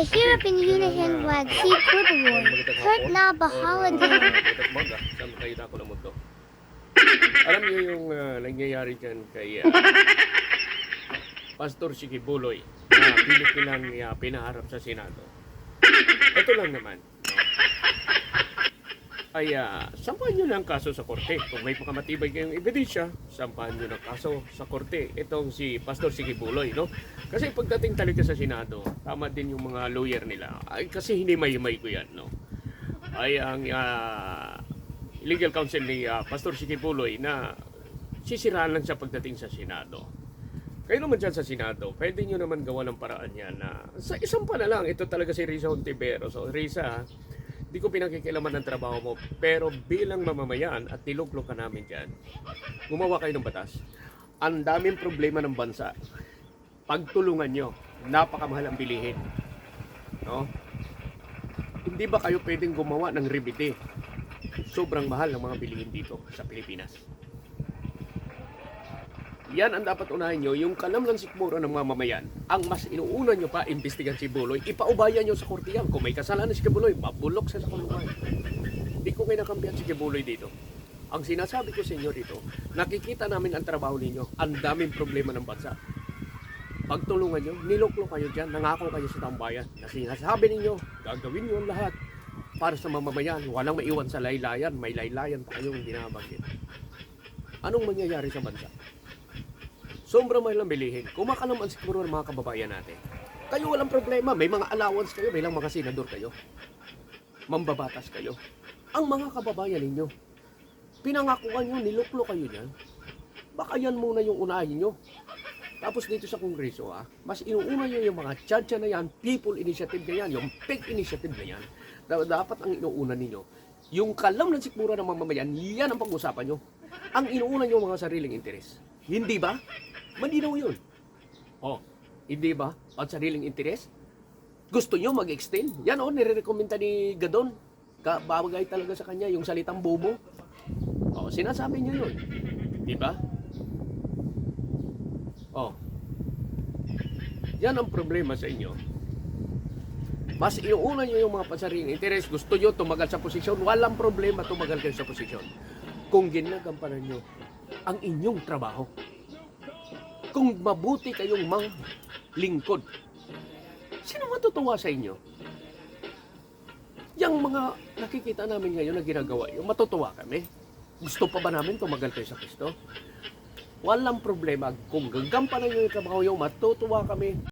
The European Unison flag, see Woodward, Kurt na Bahaladan. Baga, saan kayo na ako mundo? Alam niyo yung ah, nangyayari dyan kay ah, Pastor Siki Buloy na pilit nilang ah, pinaharap sa Senado. Ito lang naman. Ay, uh, sampahan nyo ng kaso sa korte. Kung may pakamatibay kayong ebidensya, sampahan nyo ng kaso sa korte. Itong si Pastor Siki Buloy, no? Kasi pagdating talaga sa Senado, tama din yung mga lawyer nila. Ay, kasi hindi may ko yan, no? Ay, ang ah, legal counsel ni ah, Pastor Siki Buloy na sisiraan lang siya pagdating sa Senado. Kayo naman dyan sa Senado, pwede nyo naman gawa ng paraan yan na sa isang pa na lang, ito talaga si Risa Ontivero. So, Risa, di ko pinakikilaman ng trabaho mo, pero bilang mamamayan at niluglok ka namin dyan, gumawa kayo ng batas. Ang daming problema ng bansa. Pagtulungan nyo, napakamahal ang bilihin. No? Hindi ba kayo pwedeng gumawa ng rebate? Sobrang mahal ng mga bilihin dito sa Pilipinas. Yan ang dapat unahin nyo, yung kalamlang sikmura ng mamamayan. Ang mas inuuna nyo pa, imbestigan si Buloy, ipaubayan nyo sa korte yan. Kung may kasalanan si Buloy, mabulok siya sa kulungan. Hindi ko kinakampihan si Buloy dito. Ang sinasabi ko sa inyo dito, nakikita namin ang trabaho ninyo, ang daming problema ng bansa. Pagtulungan nyo, niloklo kayo dyan, nangako kayo sa tambayan na sinasabi ninyo, gagawin nyo ang lahat para sa mamamayan. Walang maiwan sa laylayan, may laylayan pa kayong binabanggit. Anong mangyayari sa bansa? Sobrang mahal ang bilihin. Kumakalaman siguro ng mga kababayan natin. Kayo walang problema. May mga allowance kayo bilang mga senador kayo. Mambabatas kayo. Ang mga kababayan ninyo, pinangakuan nyo, niluklo kayo niyan. Baka yan muna yung unahin nyo. Tapos dito sa Kongreso, ah, mas inuuna nyo yung mga tsadya na yan, people initiative na yan, yung big initiative na yan. Da- Dapat ang inuuna ninyo, yung kalam ng sikmura ng mamamayan, yan ang pag-usapan nyo. Ang inuuna nyo mga sariling interes. Hindi ba? Malinaw yun. Oh, hindi ba? Ang sariling interes? Gusto nyo mag-extend? Yan oh, nire-recommenda ni Gadon. Kabagay talaga sa kanya yung salitang bobo. Oh, sinasabi niyo yun. Di ba? Oh. Yan ang problema sa inyo. Mas iuuna nyo yung mga pasariling interes. Gusto nyo tumagal sa posisyon. Walang problema tumagal kayo sa posisyon. Kung ginagampanan nyo ang inyong trabaho. Kung mabuti kayong mga lingkod. Sino matutuwa sa inyo? Yang mga nakikita namin ngayon na ginagawa yung matutuwa kami. Gusto pa ba namin tumagal kayo sa Kristo? Walang problema. Kung gagampanan nyo yung trabaho yung matutuwa kami.